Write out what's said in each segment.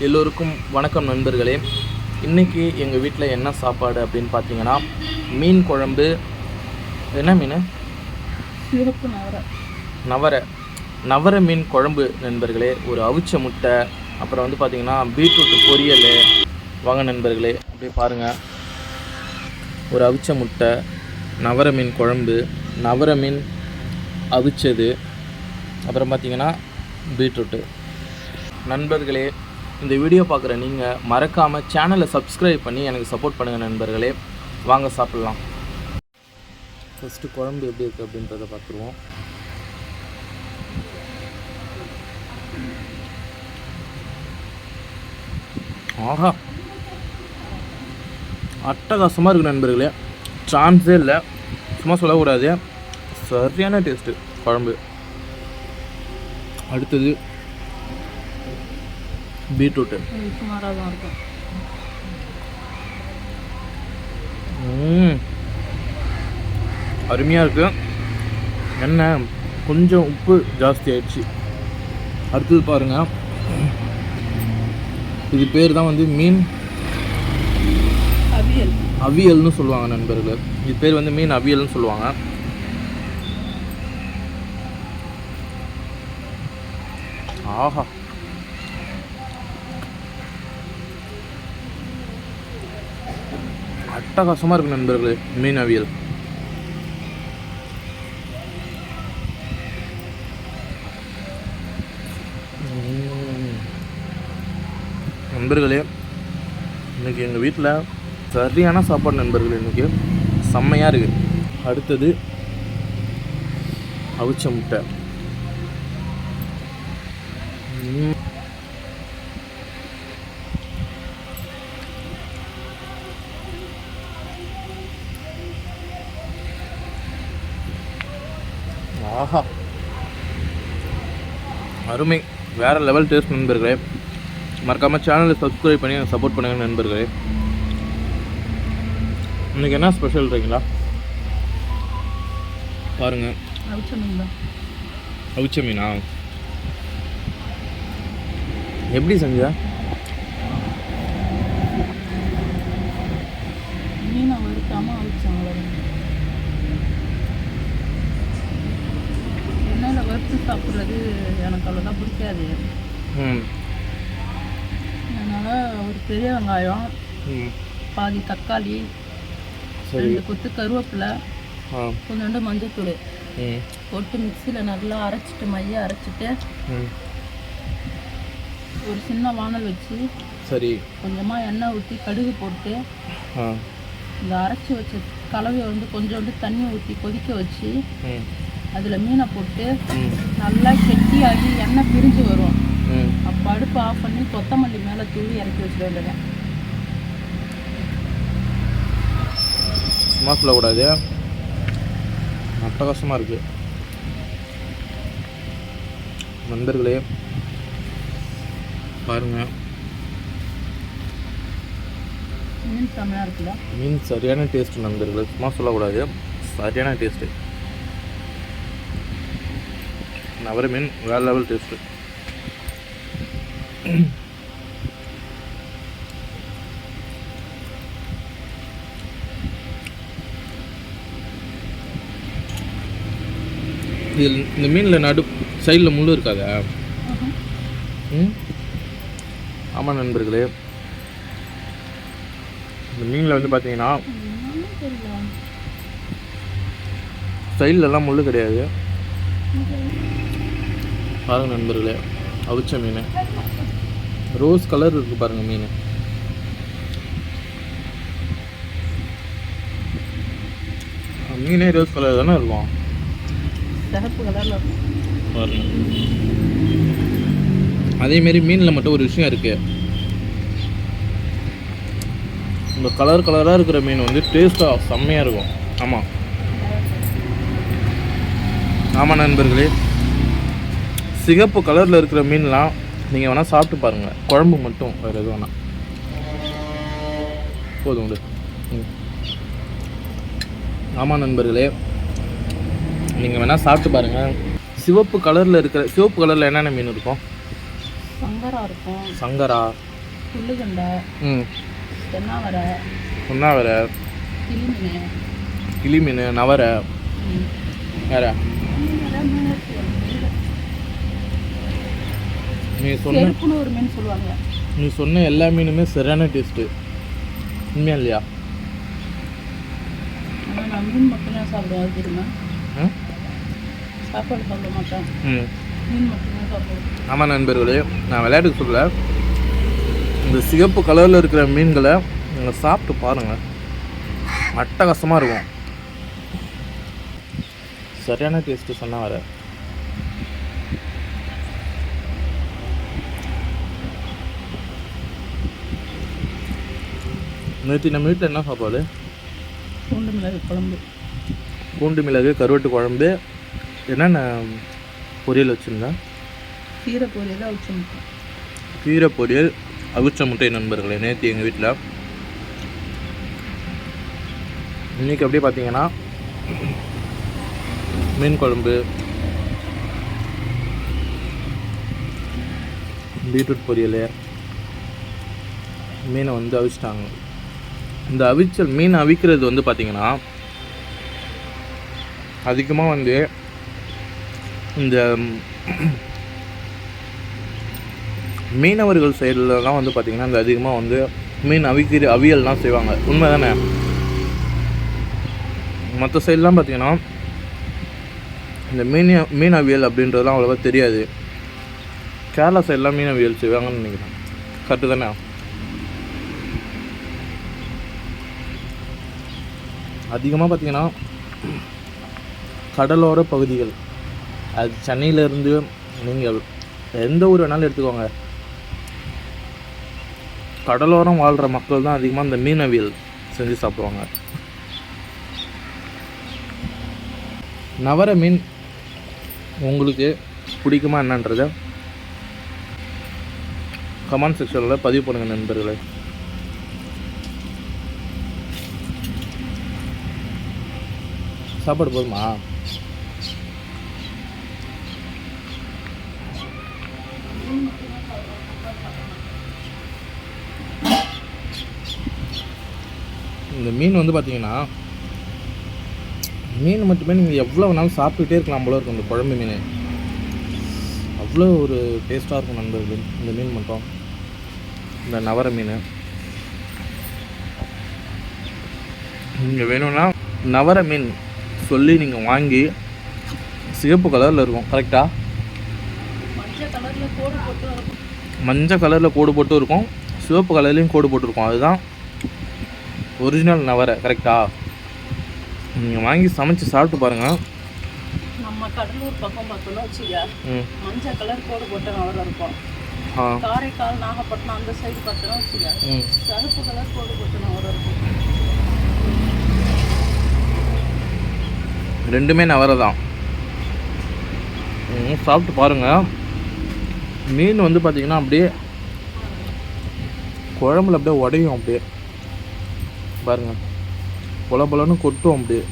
எல்லோருக்கும் வணக்கம் நண்பர்களே. இன்றைக்கி எங்கள் வீட்டில் என்ன சாப்பாடு அப்படின்னு பார்த்தீங்கன்னா மீன் குழம்பு என்ன மீன்? நவரை. நவரை. மீன் குழம்பு நண்பர்களே ஒரு அவிச்ச முட்டை அப்புறம் வந்து பார்த்தீங்கன்னா பீட்ரூட் பொரியல். வாங்க நண்பர்களே அப்படியே பாருங்கள் ஒரு அவிச்ச முட்டை நவரை மீன் குழம்பு நவரை மீன் அவிச்சது அப்புறம் பார்த்தீங்கன்னா பீட்ரூட்டு. நண்பர்களே இந்த வீடியோ பார்க்குற நீங்கள் மறக்காமல் சேனலை சப்ஸ்கிரைப் பண்ணி எனக்கு சப்போர்ட் பண்ணுங்கள் நண்பர்களே. வாங்க சாப்பிட்லாம். ஃபஸ்ட்டு குழம்பு எப்படி இருக்குது அப்படின்றத பார்த்துருவோம். ஆஹா. அட்டகாசமாக இருக்குது நண்பர்களே. சான்ஸே இல்லை. சும்மா சொல்லக்கூடாது. சரியான டேஸ்ட்டு குழம்பு. அடுத்தது பீட்ரூட்டு. இது சுமாராக தான் இருக்கும். ம். அருமையாக இருக்கு. என்ன கொஞ்சம் உப்பு ஜாஸ்தி ஆயிடுச்சு. அடுத்தது பாருங்க. இது பேர் தான் வந்து மீன் அவியல். அவியல்னு சொல்லுவாங்க நண்பர்களே. இது பேர் வந்து மீன் அவியல்னு சொல்லுவாங்க. ஆஹா. அட்டகாசமாக இருக்கு நண்பர்களே மீன் அவியல் நண்பர்களே இன்னைக்கு எங்கள் வீட்டில் சரியான சாப்பாடு நண்பர்கள் இன்னைக்கு செம்மையாக இருக்குது அடுத்தது அவிச்ச முட்டை. ஆஹா. அருமை. வேறு லெவல் டேஸ்ட் நண்பர்களே. மறக்காமல் சேனலை சப்ஸ்கிரைப் பண்ணி எனக்கு சப்போர்ட் பண்ணுங்க நண்பர்களே. இன்னைக்கு என்ன ஸ்பெஷல்ன்றீங்களா பாருங்கள் அவிச்ச மீன் எப்படி செஞ்ச? மீனை வறுக்காமல் அவிச்சோம் அவ்வளோதான் எண்ணெயில் வறுத்து சாப்பிட்றது எனக்கு அவ்வளோதான் பிடிக்காது. அதனால் ஒரு பெரிய வெங்காயம் பாதி தக்காளி ரெண்டு கொத்து கருவேப்பிலை கொஞ்சோண்டு மஞ்சத்தூள் போட்டு மிக்சியில் நல்லா அரைச்சிட்டு மைய அரைச்சிட்டு ஒரு சின்ன வானல் வச்சு சரி. கொஞ்சமாக எண்ணெய் ஊற்றி கடுகு போட்டு இந்த அரைச்சி வச்ச கலவையை வந்து கொஞ்சோண்டு தண்ணி ஊற்றி கொதிக்க வச்சு அதில் மீனை போட்டு நல்லா கெட்டியாகி எண்ணெய் பிரிஞ்சு வரும். அப்போ அடுப்பு ஆஃப் பண்ணி கொத்தமல்லி மேலே தூவி இறக்கி வச்சிட வேண்டியது சும்மா சொல்லக்கூடாது. அட்டகாசமாக இருக்குது நண்பர்களே பாருங்கள் மீன் செம்மையாக இருக்குல்ல? மீன் சரியான டேஸ்ட் நண்பர்களே சும்மா சொல்லக்கூடாது. சரியான டேஸ்ட்டு நவர மீன் வேறு லெவல் டேஸ்ட்டு இதில் இந்த மீனில் நடு சைடில் முள் இருக்காதா? ம்? ஆமாம் நண்பர்களே. இந்த மீனில் வந்து பார்த்தீங்கன்னா சைட்லலாம் முள் கிடையாது. பாருங்க நண்பர்களே அவிச்ச மீன். ரோஸ் கலர் இருக்கு பாருங்க மீன். மீனே ரோஸ் கலர் தானே இருக்கும்? சிகப்பு கலரில் பாருங்க. அதேமாரி மீனில் மட்டும் ஒரு விஷயம் இருக்கு. இந்த கலர் கலராக இருக்கிற மீன் வந்து டேஸ்ட்டாக செம்மையாக இருக்கும். ஆமாம் ஆமாம் நண்பர்களே சிகப்பு கலரில் இருக்கிற மீன்லாம் நீங்கள் வேணால் சாப்பிட்டு பாருங்கள் குழம்பு மட்டும் வேறு எதுவும் வேணாம். போதும் விடு. ம். ஆமாம் நண்பர்களே நீங்கள் வேணால் சாப்பிட்டு பாருங்கள் சிவப்பு கலரில் இருக்கிற சிவப்பு கலரில் என்னென்ன மீன் இருக்கும்? சங்கரா இருக்கும். சங்கரா. புல்லுகண்டை. ம். தென்னாவரை. உண்ணாவரை கிளிமீன். கிளி மீன் நவரை. வேற நீ சொன்ன ஒரு மீன் சொல்லுவாங்க. நீ சொன்ன எல்லா மீனுமே சரியான டேஸ்ட்டு. உண்மையா இல்லையா? ஆனால் நான் மீன் மட்டும்தான் சாப்பிடுவேன் அது தெரியுமா? ம் சாப்பாடு சாப்பிட மாட்டேன். ம். மீன் மட்டும்தான் சாப்பிடுவேன். ஆமாம் நண்பர்களே நான் விளையாட்டுக்கு சொல்லல. இந்த சிகப்பு கலரில் இருக்கிற மீன்களை நீங்கள் சாப்பிட்டு பாருங்கள் அட்டகாசமாக இருக்கும். சரியான டேஸ்ட்டு சொன்னால் வர நேற்று நம்ம வீட்டில் என்ன சாப்பாடு? பூண்டு மிளகு குழம்பு. பூண்டு மிளகு கருவாட்டு குழம்பு. என்னென்ன பொரியல் வச்சுருந்தேன் கீரை பொரியல் அவிச்சு முட்டை. கீரை பொரியல் அவிச்ச முட்டை நண்பர்களே நேற்று எங்கள் வீட்டில் இன்றைக்கி அப்படியே பார்த்தீங்கன்னா மீன் குழம்பு பீட்ரூட் பொரியல் மீனை வந்து அவிச்சிட்டாங்க. இந்த அவிச்சல் மீன் அவிக்கிறது வந்து பார்த்திங்கன்னா அதிகமாக வந்து இந்த மீனவர்கள் சைடுலலாம் வந்து பார்த்திங்கன்னா இந்த அதிகமாக வந்து மீன் அவிக்கிற அவியல்லாம் செய்வாங்க. உண்மை தானே மற்ற சைட்லாம் பார்த்தீங்கன்னா இந்த மீன் மீன் அவியல் அப்படின்றதுலாம் அவ்வளோவா தெரியாது. கேரளா சைட்லாம் மீன் அவியல் செய்வாங்கன்னு நினைக்கிறேன். கரெக்டு தானே? அதிகமாக பார்த்திங்கன்னா கடலோர பகுதிகள். அது சென்னையிலேருந்து நீங்கள் எந்த ஊர் வேணாலும் எடுத்துக்கோங்க. கடலோரம் வாழ்கிற மக்கள் தான் அதிகமாக இந்த மீனவியல் செஞ்சு சாப்பிடுவாங்க. நவர மீன் உங்களுக்கு பிடிக்குமா என்னன்றத கமெண்ட் செக்ஷனில் பதிவு பண்ணுங்கள் நண்பர்களே. சாப்பாடு போதுமா? இந்த மீன் வந்து பார்த்தீங்கன்னா மீன் மட்டுமே நீங்கள் எவ்வளோ வேணாலும் சாப்பிட்டுட்டே இருக்கலாம் போல இருக்கும் இந்த குழம்பு மீன். அவ்வளோ ஒரு டேஸ்ட்டாக இருக்கும் நண்பர்கள் இந்த மீன் மட்டும். இந்த நவர மீன். நீங்கள் வேணும்னா நவர மீன். சொல்லி நீங்கள் வாங்கி சிவப்பு கலரில் இருக்கும் கரெக்டாக மஞ்சள் கலரில் கோடு போட்டு இருக்கும் சிவப்பு கலர்லேயும் கோடு போட்டிருக்கும் அதுதான் ஒரிஜினல் நவரை கரெக்டாக நீங்கள் வாங்கி சமைச்சு சாப்பிட்டு பாருங்கள் நம்ம கடலூர் பக்கம் பார்த்தோம்னா வச்சுக்க ம். மஞ்சள் கலர் கோடு போட்ட நவரம் இருக்கும். ஆ. காரைக்கால் நாகப்பட்டினம் அந்த சைடு பார்த்தோம்னா வச்சுக்க ம். சிகப்பு கலர் கோடு போட்ட இருக்கும். ரெண்டுமே நவரை தான். சாப்பிட்டு பாருங்கள் மீன் வந்து பார்த்திங்கன்னா அப்படியே குழம்புல அப்படியே உடையும் அப்படியே. பாருங்கள் பொல பொலன்னு கொட்டும் அப்படியே.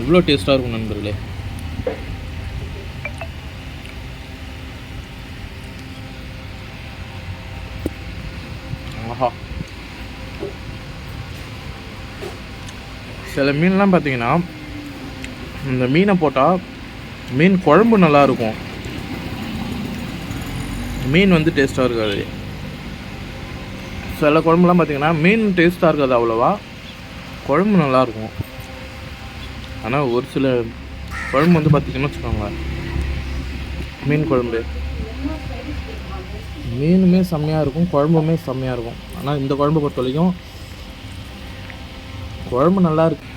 இவ்வளோ டேஸ்ட்டாக இருக்கும் நண்பர்களே ஆஹா சில மீன்லாம் பார்த்தீங்கன்னா இந்த மீனை போட்டால் மீன் குழம்பு நல்லா இருக்கும் மீன் வந்து டேஸ்ட்டாக இருக்காது. சில குழம்புலாம் பார்த்தீங்கன்னா மீன் டேஸ்ட்டாக இருக்காது அவ்வளோவா. குழம்பு நல்லாயிருக்கும். ஆனால் ஒரு சில குழம்பு வந்து பார்த்தீங்கன்னா வச்சுக்கோங்க மீன் குழம்பு. மீனுமே செம்மையாக இருக்கும் குழம்புமே செம்மையாக இருக்கும். ஆனால் இந்த குழம்பு பொறுத்த வரைக்கும் குழம்பு நல்லா இருக்கு.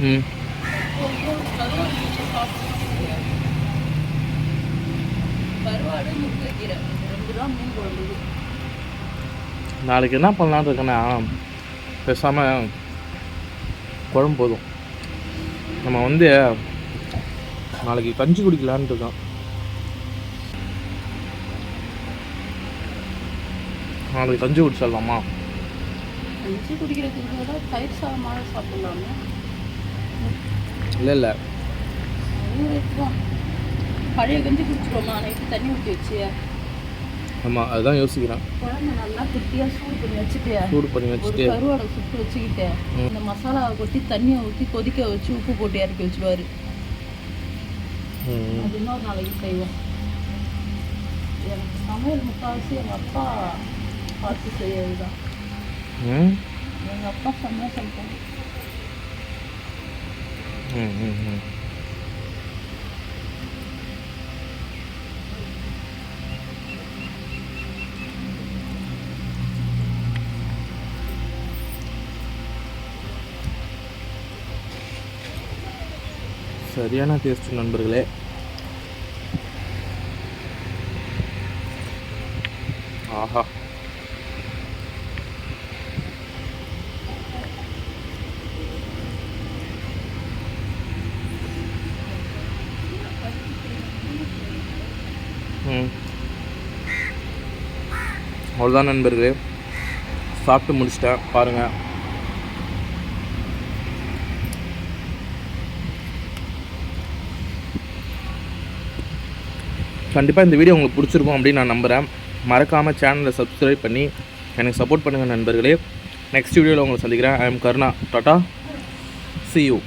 ம். நாளைக்கு என்ன பண்ணலான்னு இருக்கேன்னா பேசாமல் குழம்பு போதும். நம்ம வந்து நாளைக்கு கஞ்சி குடிக்கலான்னு இருக்கோம். நாளைக்கு கஞ்சி குடிச்சிடலாமா? கஞ்சி குடிக்கிறதுக்கு கூட தயிர் சாதமாக சாப்பிடலாமே. இல்லை இல்லை. தான் பழைய கஞ்சி குடிச்சிருவோமா? நைட்டு தண்ணி ஊற்றி வச்சு. ஆமாம் அதுதான் யோசிக்கிறேன். குழம்பு நல்லா குட்டியாக சூடு பண்ணி வச்சுட்டு சூடு பண்ணி வச்சுட்டு. கருவாடை சுட்டு வச்சுக்கிட்டு. இந்த மசாலாவை கொட்டி தண்ணியை ஊற்றி கொதிக்க வச்சு உப்பு போட்டு இறக்கி வச்சுருவாரு. அது இன்னொரு நாளைக்கு செய்வோம். எனக்கு சமையல் முக்கால்வாசி எங்கள் அப்பா பார்த்து செய்யறது தான் ம் எங்கள் அப்பா செம்மையாக சொல்லிட்டாங்க ம் ம் ம் சரியான டேஸ்ட் நண்பர்களே ஆஹா அவ்வளோதான் நண்பர்களே. சாப்பிட்டு முடிச்சிட்டேன். பாருங்கள் கண்டிப்பாக இந்த வீடியோ உங்களுக்கு பிடிச்சிருக்கும் அப்படின்னு நான் நம்புகிறேன் மறக்காமல் சேனலை சப்ஸ்கிரைப் பண்ணி எனக்கு சப்போர்ட் பண்ணுங்கள் நண்பர்களே. நெக்ஸ்ட் வீடியோவில் உங்களை சந்திக்கிறேன். I am Karuna tata see you